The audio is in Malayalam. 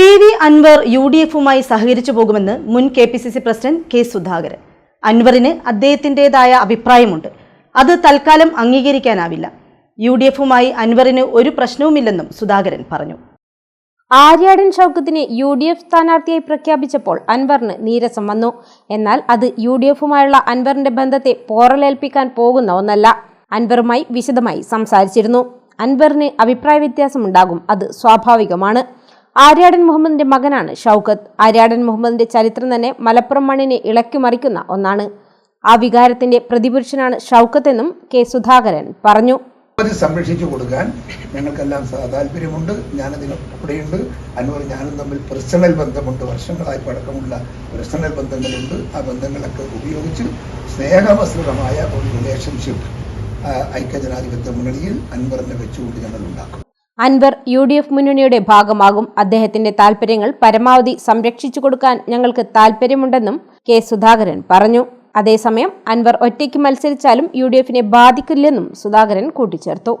P V Anvar U D എഫുമായി സഹകരിച്ചു പോകുമെന്ന് മുൻ K P C C president K Sudhakaran. അൻവറിന് അദ്ദേഹത്തിന്റെതായ അഭിപ്രായമുണ്ട്. അത് തൽക്കാലം അംഗീകരിക്കാനാവില്ല. യു ഡി എഫുമായി അൻവറിന് ഒരു പ്രശ്നവുമില്ലെന്നും സുധാകരൻ പറഞ്ഞു. ആര്യാടൻ ഷൗക്കത്തിനെ യു ഡി എഫ് സ്ഥാനാർത്ഥിയായി പ്രഖ്യാപിച്ചപ്പോൾ അൻവറിന് നീരസം വന്നു. എന്നാൽ അത് യു ഡി എഫുമായുള്ള അൻവറിന്റെ ബന്ധത്തെ പോറലേൽപ്പിക്കാൻ പോകുന്ന ഒന്നല്ല. അൻവറുമായി വിശദമായി സംസാരിച്ചിരുന്നു. അൻവറിന് അഭിപ്രായ വ്യത്യാസമുണ്ടാകും. അത് സ്വാഭാവികമാണ്. ആര്യാടൻ മുഹമ്മദിന്റെ മകനാണ് ഷൗക്കത്ത്. ആര്യാടൻ മുഹമ്മദിന്റെ ചരിത്രം തന്നെ മലപ്പുറം മണ്ണിനെ ഇളക്കിമറിക്കുന്ന ഒന്നാണ്. ആ വികാരത്തിന്റെ പ്രതിപുരുഷനാണ് ഷൗക്കത്ത് എന്നും കെ സുധാകരൻ പറഞ്ഞു. സംരക്ഷിച്ചു കൊടുക്കാൻ ഞങ്ങൾക്കെല്ലാം താല്പര്യമുണ്ട്. ഞാനതിന് കൂടെയുണ്ട് അൻവർ ഞാനും തമ്മിൽ പേഴ്സണൽ ബന്ധമുണ്ട്. വർഷങ്ങളായി പഴക്കമുള്ള പേഴ്സണൽ ബന്ധങ്ങളുണ്ട്. ആ ബന്ധങ്ങളൊക്കെ ഉപയോഗിച്ച് സ്നേഹമസൃതമായ ഒരു റിലേഷൻഷിപ്പ് ഐക്യജനാധിപത്യ മുന്നണിയിൽ അൻവറിനെ വെച്ചുകൊണ്ട് ഞങ്ങൾ ഉണ്ടാക്കും. അൻവർ യു ഡി എഫ് മുന്നണിയുടെ ഭാഗമാകും. അദ്ദേഹത്തിന്റെ താൽപര്യങ്ങൾ പരമാവധി സംരക്ഷിച്ചു കൊടുക്കാൻ ഞങ്ങൾക്ക് താൽപര്യമുണ്ടെന്നും കെ സുധാകരൻ പറഞ്ഞു. അതേസമയം അൻവർ ഒറ്റയ്ക്ക് മത്സരിച്ചാലും യു ഡി എഫിനെ ബാധിക്കില്ലെന്നും സുധാകരൻ കൂട്ടിച്ചേർത്തു.